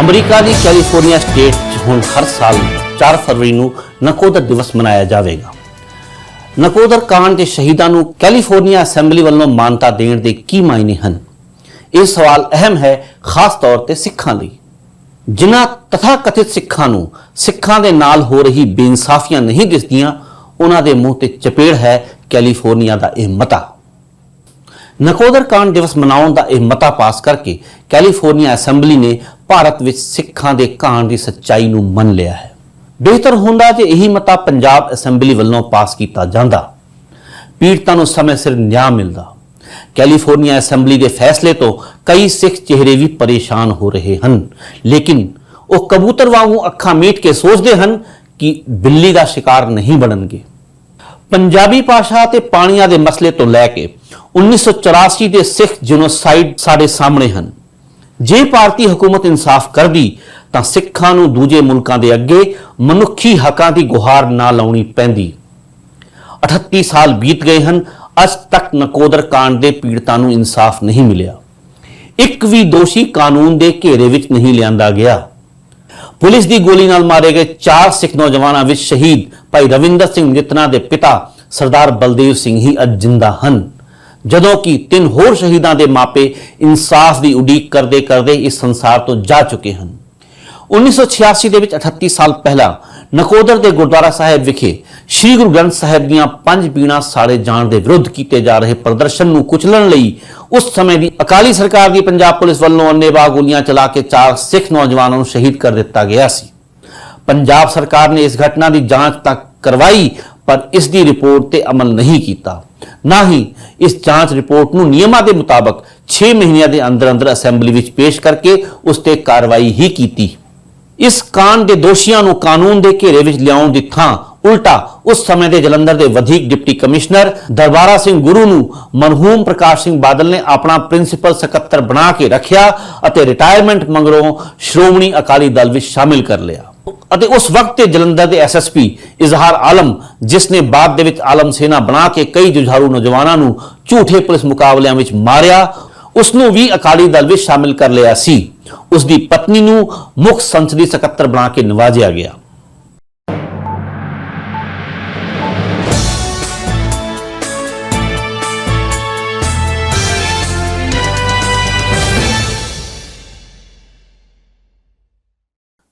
America ਦੀ California state 'ਚ ਹੁਣ ਹਰ ਸਾਲ 4 ਫਰਵਰੀ ਨੂੰ ਨਕੋਦਰ ਦਿਵਸ ਮਨਾਇਆ ਜਾਵੇਗਾ। ਨਕੋਦਰ ਕਾਂਡ ਦੇ ਸ਼ਹੀਦਾਂ ਨੂੰ ਕੈਲੀਫੋਰਨੀਆ ਅਸੈਂਬਲੀ ਵੱਲੋਂ ਮਾਨਤਾ ਦੇਣ ਦੇ ਕੀ ਮਾਇਨੇ ਹਨ? ਇਹ ਸਵਾਲ ਅਹਿਮ ਹੈ, ਖਾਸ ਤੌਰ ਤੇ ਸਿੱਖਾਂ ਲਈ। ਜਿਨ੍ਹਾਂ ਤਥਾਕਥਿਤ ਸਿੱਖਾਂ ਨੂੰ ਸਿੱਖਾਂ ਦੇ ਨਾਲ ਹੋ ਰਹੀ ਬੇਇਨਸਾਫੀਆਂ ਨਹੀਂ ਦਿਸਦੀਆਂ, ਉਹਨਾਂ ਦੇ ਮੂੰਹ ਤੇ ਚਪੇੜ ਹੈ ਕੈਲੀਫੋਰਨੀਆ ਦਾ ਇਹ ਮਤਾ। ਨਕੋਦਰ ਕਾਂਡ ਦਿਵਸ ਮਨਾਉਣ ਦਾ ਇਹ ਮਤਾ ਪਾਸ ਕਰਕੇ ਕੈਲੀਫੋਰਨੀਆ ਅਸੈਂਬਲੀ ਨੇ ਭਾਰਤ ਵਿੱਚ ਸਿੱਖਾਂ ਦੇ ਕਾਂਡ ਦੀ ਸੱਚਾਈ ਨੂੰ ਮੰਨ ਲਿਆ ਹੈ। ਬਿਹਤਰ ਹੁੰਦਾ ਜੇ ਇਹੀ ਮਤਾ ਪੰਜਾਬ ਅਸੈਂਬਲੀ ਵੱਲੋਂ ਪਾਸ ਕੀਤਾ ਜਾਂਦਾ। ਪੀੜਤਾਂ ਨੂੰ ਸਮੇਂ ਸਿਰ ਨਿਆਂ ਮਿਲਦਾ। ਕੈਲੀਫੋਰਨੀਆ ਅਸੈਂਬਲੀ ਦੇ ਫੈਸਲੇ ਤੋਂ ਕਈ ਸਿੱਖ ਚਿਹਰੇ ਵੀ ਪਰੇਸ਼ਾਨ ਹੋ ਰਹੇ ਹਨ। ਲੇਕਿਨ ਉਹ ਕਬੂਤਰ ਵਾਂਗੂ ਅੱਖਾਂ ਮੀਟ ਕੇ ਸੋਚਦੇ ਹਨ ਕਿ ਬਿੱਲੀ ਦਾ ਸ਼ਿਕਾਰ ਨਹੀਂ ਬਣਨਗੇ। ਪੰਜਾਬੀ ਭਾਸ਼ਾ ਤੇ ਪਾਣੀਆਂ ਦੇ ਮਸਲੇ ਤੋਂ ਲੈ ਕੇ 1984 ਦੇ ਸਿੱਖ ਜੀਨੋਸਾਈਡ ਸਾਡੇ ਸਾਹਮਣੇ ਹਨ। ਜੇ ਭਾਰਤੀ ਹਕੂਮਤ ਇਨਸਾਫ ਕਰਦੀ, ਤਾਂ ਸਿੱਖਾਂ ਨੂੰ ਦੂਜੇ ਮੁਲਕਾਂ ਦੇ ਅੱਗੇ ਮਨੁੱਖੀ ਹੱਕਾਂ ਦੀ ਗੁਹਾਰ ਨਾ ਲਾਉਣੀ ਪੈਂਦੀ। 38 ਸਾਲ ਬੀਤ ਗਏ ਹਨ, ਅੱਜ ਤੱਕ ਨਕੋਦਰ ਕਾਂਡ ਦੇ ਪੀੜਤਾਂ ਨੂੰ ਇਨਸਾਫ ਨਹੀਂ ਮਿਲਿਆ। ਇੱਕ ਵੀ ਦੋਸ਼ੀ ਕਾਨੂੰਨ ਦੇ ਘੇਰੇ ਵਿੱਚ ਨਹੀਂ ਲਿਆਂਦਾ ਗਿਆ। ਪੁਲਿਸ ਦੀ ਗੋਲੀ ਨਾਲ ਮਾਰੇ ਗਏ ਚਾਰ ਸਿੱਖ ਨੌਜਵਾਨਾਂ ਵਿੱਚ ਸ਼ਹੀਦ ਭਾਈ ਰਵਿੰਦਰ ਸਿੰਘ ਨਿਤਨਾ ਦੇ ਪਿਤਾ ਸਰਦਾਰ ਬਲਦੇਵ ਸਿੰਘ ਹੀ ਅੱਜ ਜਿੰਦਾ ਹਨ। ਜਦੋਂ ਕਿ ਤਿੰਨ ਹੋਰ ਸ਼ਹੀਦਾਂ ਦੇ ਮਾਪੇ ਇਨਸਾਫ ਦੀ ਉਡੀਕ ਕਰਦੇ ਕਰਦੇ ਇਸ ਸੰਸਾਰ ਤੋਂ ਜਾ ਚੁੱਕੇ ਹਨ। 1986 ਦੇ ਵਿੱਚ 38 ਸਾਲ ਪਹਿਲਾਂ ਨਕੋਦਰ ਦੇ ਗੁਰਦੁਆਰਾ ਸਾਹਿਬ ਵਿਖੇ ਸ੍ਰੀ ਗੁਰੂ ਗ੍ਰੰਥ ਸਾਹਿਬ ਦੀਆਂ ਪੰਜ ਪੀਣਾ ਸਾੜੇ ਜਾਣ ਦੇ ਵਿਰੁੱਧ ਕੀਤੇ ਜਾ ਰਹੇ ਪ੍ਰਦਰਸ਼ਨ ਨੂੰ ਕੁਚਲਣ ਲਈ ਉਸ ਸਮੇਂ ਦੀ ਅਕਾਲੀ ਸਰਕਾਰ ਦੀ ਪੰਜਾਬ ਪੁਲਿਸ ਵੱਲੋਂ ਅੰਨੇਵਾਹ ਗੋਲੀਆਂ ਚਲਾ ਕੇ ਚਾਰ ਸਿੱਖ ਨੌਜਵਾਨਾਂ ਨੂੰ ਸ਼ਹੀਦ ਕਰ ਦਿੱਤਾ ਗਿਆ ਸੀ। ਪੰਜਾਬ ਸਰਕਾਰ ਨੇ ਇਸ ਘਟਨਾ ਦੀ ਜਾਂਚ ਤਾਂ ਕਰਵਾਈ, ਪਰ ਇਸ ਦੀ ਰਿਪੋਰਟ ਤੇ ਅਮਲ ਨਹੀਂ ਕੀਤਾ। ਨਾ ਹੀ ਇਸ ਜਾਂਚ ਰਿਪੋਰਟ ਨੂੰ ਨਿਯਮਾਂ ਦੇ ਮੁਤਾਬਕ 6 ਮਹੀਨਿਆਂ ਦੇ ਅੰਦਰ ਅੰਦਰ ਅਸੈਂਬਲੀ ਵਿੱਚ ਪੇਸ਼ ਕਰਕੇ ਉਸ ਤੇ ਕਾਰਵਾਈ ਹੀ ਕੀਤੀ। ਇਸ ਕਾਂਡ ਦੇ ਦੋਸ਼ੀਆਂ ਨੂੰ ਕਾਨੂੰਨ ਦੇ ਘੇਰੇ ਵਿੱਚ ਲਿਆਉਣ ਦੀ ਥਾਂ ਉਲਟਾ ਉਸ ਸਮੇਂ ਦੇ ਜਲੰਧਰ ਦੇ ਵਧੀਕ ਡਿਪਟੀ ਕਮਿਸ਼ਨਰ ਦਰਬਾਰਾ ਸਿੰਘ ਗੁਰੂ ਨੂੰ ਮਰਹੂਮ ਪ੍ਰਕਾਸ਼ ਸਿੰਘ ਬਾਦਲ ਨੇ ਆਪਣਾ ਪ੍ਰਿੰਸੀਪਲ ਸਕੱਤਰ ਬਣਾ ਕੇ ਰੱਖਿਆ ਅਤੇ ਰਿਟਾਇਰਮੈਂਟ ਮੰਗਰੋਂ ਸ਼੍ਰੋਮਣੀ ਅਕਾਲੀ ਦਲ ਵਿੱਚ ਸ਼ਾਮਿਲ ਕਰ ਲਿਆ। ਅਤੇ ਉਸ ਵਕਤ ਤੇ ਜਲੰਧਰ ਦੇ ਐਸਐਸਪੀ ਇਜ਼ਹਾਰ ਆਲਮ, ਜਿਸ ਨੇ ਬਾਅਦ ਦੇ ਵਿੱਚ ਆਲਮ ਸੇਨਾ ਬਣਾ ਕੇ ਕਈ ਜੁਝਾਰੂ ਨੌਜਵਾਨਾਂ ਨੂੰ ਝੂਠੇ ਪੁਲਿਸ ਮੁਕਾਬਲਿਆਂ ਵਿੱਚ ਮਾਰਿਆ ਉਸ ਨੂੰ ਵੀ ਅਕਾਲੀ ਦਲ ਵਿੱਚ ਸ਼ਾਮਿਲ ਕਰ ਲਿਆ ਸੀ। ਉਸ ਦੀ ਪਤਨੀ ਨੂੰ ਮੁੱਖ ਸੰਸਦੀ ਸਕੱਤਰ ਬਣਾ ਕੇ ਨਵਾਜਿਆ ਗਿਆ।